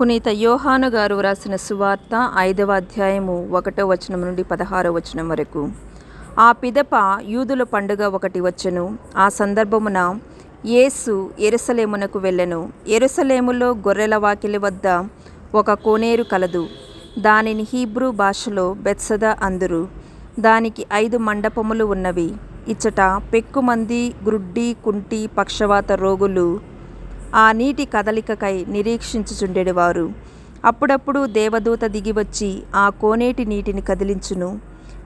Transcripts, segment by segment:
పునీత యోహాను గారు వ్రాసిన సువార్త ఐదవ అధ్యాయము ఒకటో వచనం నుండి పదహారో వచనం వరకు. ఆ పిదప యూదుల పండుగ ఒకటి వచ్చెను. ఆ సందర్భమున యేసు ఎరుసలేమునకు వెళ్ళెను. ఎరుసలేములో గొర్రెల వాకిలి వద్ద ఒక కోనేరు కలదు. దానిని హీబ్రూ భాషలో బెత్సద అందురు. దానికి ఐదు మండపములు ఉన్నవి. ఇచ్చట పెక్కుమంది గ్రుడ్డి కుంటి పక్షవాత రోగులు ఆ నీటి కదలికకై నిరీక్షించుచుండెడివారు. అప్పుడప్పుడు దేవదూత దిగివచ్చి ఆ కోనేటి నీటిని కదిలించును.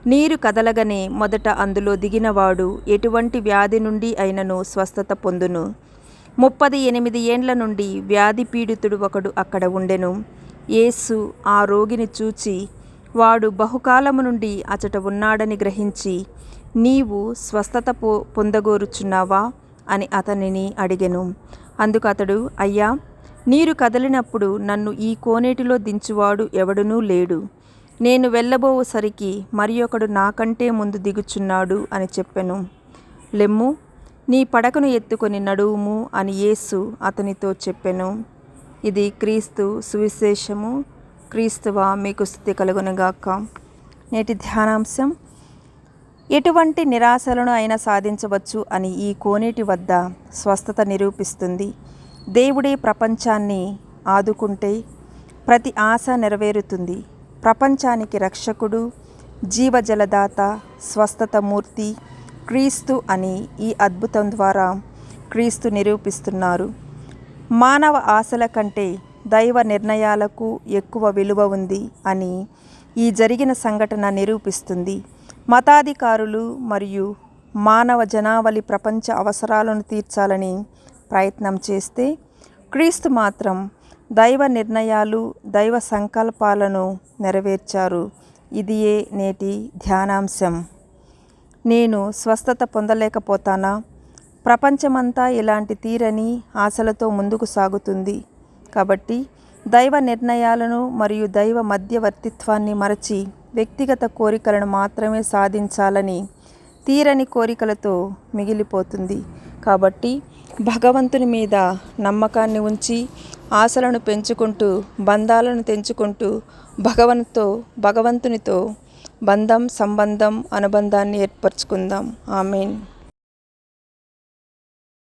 నీరు కదలగనే మొదట అందులో దిగినవాడు ఎటువంటి వ్యాధి నుండి అయినను స్వస్థత పొందును. ముప్పది ఎనిమిది ఏండ్ల నుండి వ్యాధి పీడితుడు ఒకడు అక్కడ ఉండెను. యేసు ఆ రోగిని చూచి వాడు బహుకాలము నుండి అచట ఉన్నాడని గ్రహించి నీవు స్వస్థత పొ పొందగోరుచున్నావా? అని అతనిని అడిగెను. అందుకు అతడు అయ్యా నీరు కదలినప్పుడు నన్ను ఈ కోనేటిలో దించువాడు ఎవడునూ లేడు. నేను వెళ్ళబోసరికి మరి ఒకడు నాకంటే ముందు దిగుచున్నాడు అని చెప్పెను. లెమ్ము నీ పడకను ఎత్తుకొని నడువుము అని యేసు అతనితో చెప్పెను. ఇది క్రీస్తు సువిశేషము. క్రీస్తువా మీకు స్థుతి కలుగునుగాక. నేటి ధ్యానాంశం ఎటువంటి నిరాశలను అయినా సాధించవచ్చు అని ఈ కోనేటి వద్ద స్వస్థత నిరూపిస్తుంది. దేవుడే ప్రపంచాన్ని ఆదుకుంటే ప్రతి ఆశ నెరవేరుతుంది. ప్రపంచానికి రక్షకుడు జీవజలదాత స్వస్థత మూర్తి క్రీస్తు అని ఈ అద్భుతం ద్వారా క్రీస్తు నిరూపిస్తున్నారు. మానవ ఆశల కంటే దైవ నిర్ణయాలకు ఎక్కువ విలువ ఉంది అని ఈ జరిగిన సంఘటన నిరూపిస్తుంది. మతాధికారులు మరియు మానవ జనావళి ప్రపంచ అవసరాలను తీర్చాలని ప్రయత్నం చేస్తే క్రీస్తు మాత్రం దైవ నిర్ణయాలు దైవ సంకల్పాలను నెరవేర్చారు. ఇదియే నేటి ధ్యానాంశం. నేను స్వస్థత పొందలేకపోతానా? ప్రపంచమంతా ఇలాంటి తీరని ఆశలతో ముందుకు సాగుతుంది. కాబట్టి దైవ నిర్ణయాలను మరియు దైవ మధ్యవర్తిత్వాన్ని మరచి వ్యక్తిగత కోరికలను మాత్రమే సాధించాలని తీరని కోరికలతో మిగిలిపోతుంది. కాబట్టి భగవంతుని మీద నమ్మకాన్ని ఉంచి ఆశలను పెంచుకుంటూ బంధాలను తెంచుకుంటూ భగవంతో భగవంతునితో బంధం సంబంధం అనుబంధాన్ని ఏర్పరచుకుందాం. ఆమెన్.